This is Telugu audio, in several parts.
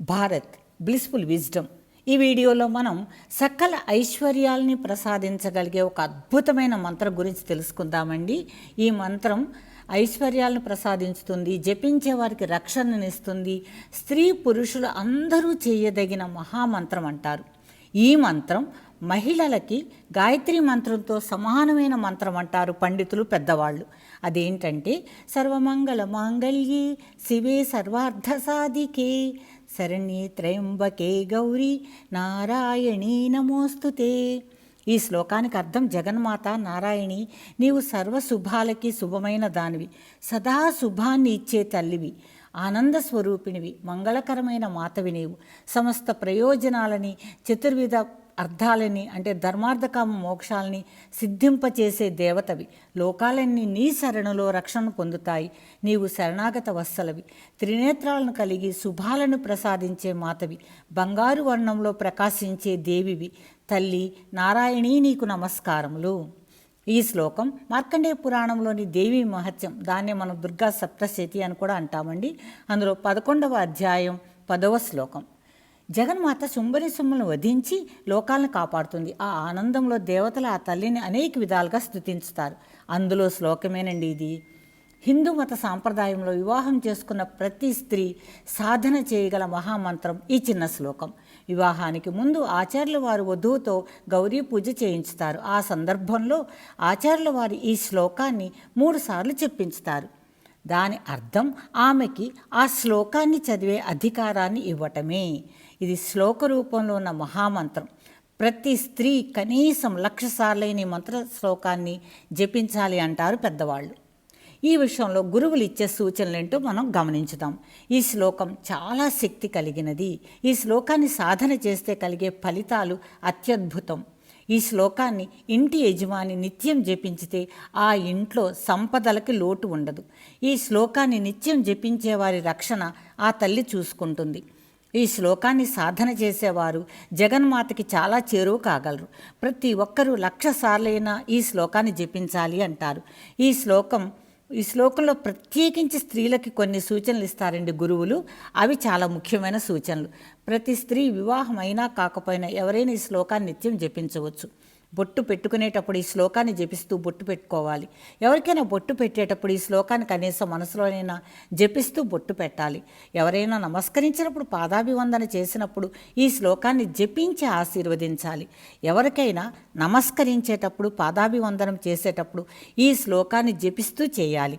భారత్ బ్లిస్ఫుల్ విజ్డమ్ ఈ వీడియోలో మనం సకల ఐశ్వర్యాల్ని ప్రసాదించగలిగే ఒక అద్భుతమైన మంత్రం గురించి తెలుసుకుందామండి. ఈ మంత్రం ఐశ్వర్యాలను ప్రసాదించుతుంది జపించే వారికి రక్షణనిస్తుంది స్త్రీ పురుషులు అందరూ చేయదగిన మహామంత్రం అంటారు. ఈ మంత్రం మహిళలకి గాయత్రి మంత్రంతో సమానమైన మంత్రం అంటారు పండితులు పెద్దవాళ్ళు. అదేంటంటే సర్వమంగళ మాంగళ్యే శివే సర్వార్థ సాధికే శరణ్యే త్రయంబకే గౌరీ నారాయణీ నమోస్తుతే. ఈ శ్లోకానికి అర్థం జగన్మాత నారాయణి నీవు సర్వశుభాలకి శుభమైన దానివి సదా శుభాన్ని ఇచ్చే తల్లివి ఆనంద స్వరూపిణివి మంగళకరమైన మాతవి నీవు సమస్త ప్రయోజనాలని చతుర్విధ అర్థాలని అంటే ధర్మార్థకామ మోక్షాలని సిద్ధింపచేసే దేవతవి. లోకాలన్నీ నీ శరణులో రక్షణ పొందుతాయి. నీవు శరణాగత వత్సలవి. త్రినేత్రాలను కలిగి శుభాలను ప్రసాదించే మాతవి. బంగారు వర్ణంలో ప్రకాశించే దేవివి. తల్లి నారాయణీ నీకు నమస్కారములు. ఈ శ్లోకం మార్కండేయ పురాణంలోని దేవి మహత్యం. దాన్ని మనం దుర్గా సప్తశతి అని కూడా అంటామండి. అందులో పదకొండవ అధ్యాయం పదవ శ్లోకం. జగన్మాత శుంభరి సొమ్ములను వధించి లోకాలను కాపాడుతుంది. ఆ ఆనందంలో దేవతలు ఆ తల్లిని అనేక విధాలుగా స్థుతించుతారు. అందులో శ్లోకమేనండి ఇది. హిందూ మత సాంప్రదాయంలో వివాహం చేసుకున్న ప్రతి స్త్రీ సాధన చేయగల మహామంత్రం ఈ చిన్న శ్లోకం. వివాహానికి ముందు ఆచార్యుల వారు వధువుతో గౌరీ పూజ చేయించుతారు. ఆ సందర్భంలో ఆచార్యుల వారు ఈ శ్లోకాన్ని మూడుసార్లు చెప్పించుతారు. దాని అర్థం ఆమెకి ఆ శ్లోకాన్ని చదివే అధికారాన్ని ఇవ్వటమే. ఇది శ్లోక రూపంలో ఉన్న మహామంత్రం. ప్రతి స్త్రీ కనీసం లక్ష సార్లైన మంత్ర శ్లోకాన్ని జపించాలి అంటారు పెద్దవాళ్ళు. ఈ విషయంలో గురువులు ఇచ్చే సూచనలేంటో మనం గమనించుదాం. ఈ శ్లోకం చాలా శక్తి కలిగినది. ఈ శ్లోకాన్ని సాధన చేస్తే కలిగే ఫలితాలు అత్యద్భుతం. ఈ శ్లోకాన్ని ఇంటి యజమాని నిత్యం జపించితే ఆ ఇంట్లో సంపదలకి లోటు ఉండదు. ఈ శ్లోకాన్ని నిత్యం జపించే వారి రక్షణ ఆ తల్లి చూసుకుంటుంది. ఈ శ్లోకాన్ని సాధన చేసేవారు జగన్మాతకి చాలా చేరువు కాగలరు. ప్రతి ఒక్కరూ లక్ష సార్లైనా ఈ శ్లోకాన్ని జపించాలి అంటారు. ఈ శ్లోకం ఈ శ్లోకంలో ప్రత్యేకించి స్త్రీలకి కొన్ని సూచనలు ఇస్తారండి గురువులు. అవి చాలా ముఖ్యమైన సూచనలు. ప్రతి స్త్రీ వివాహం అయినా కాకపోయినా ఎవరైనా ఈ శ్లోకాన్ని నిత్యం జపించవచ్చు. బొట్టు పెట్టుకునేటప్పుడు ఈ శ్లోకాన్ని జపిస్తూ బొట్టు పెట్టుకోవాలి. ఎవరికైనా బొట్టు పెట్టేటప్పుడు ఈ శ్లోకాన్ని కనీసం మనసులోనైనా జపిస్తూ బొట్టు పెట్టాలి. ఎవరైనా నమస్కరించినప్పుడు పాదాభివందన చేసినప్పుడు ఈ శ్లోకాన్ని జపించి ఆశీర్వదించాలి. ఎవరికైనా నమస్కరించేటప్పుడు పాదాభివందనం చేసేటప్పుడు ఈ శ్లోకాన్ని జపిస్తూ చేయాలి.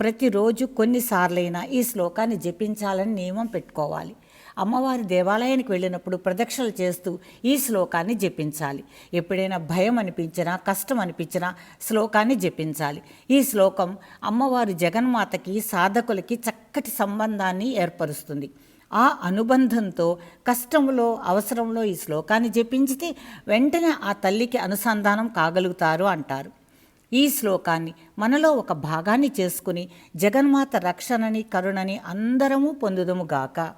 ప్రతిరోజు కొన్నిసార్లైనా ఈ శ్లోకాన్ని జపించాలని నియమం పెట్టుకోవాలి. అమ్మవారి దేవాలయానికి వెళ్ళినప్పుడు ప్రదక్షిణలు చేస్తూ ఈ శ్లోకాన్ని జపించాలి. ఎప్పుడైనా భయం అనిపించినా కష్టం అనిపించినా శ్లోకాన్ని జపించాలి. ఈ శ్లోకం అమ్మవారి జగన్మాతకి సాధకులకి చక్కటి సంబంధాన్ని ఏర్పరుస్తుంది. ఆ అనుబంధంతో కష్టంలో అవసరంలో ఈ శ్లోకాన్ని జపించితే వెంటనే ఆ తల్లికి అనుసంధానం కాగలుగుతారు అంటారు. ఈ శ్లోకాన్ని మనలో ఒక భాగాన్ని చేసుకుని జగన్మాత రక్షణని కరుణని అందరము పొందుదము గాక.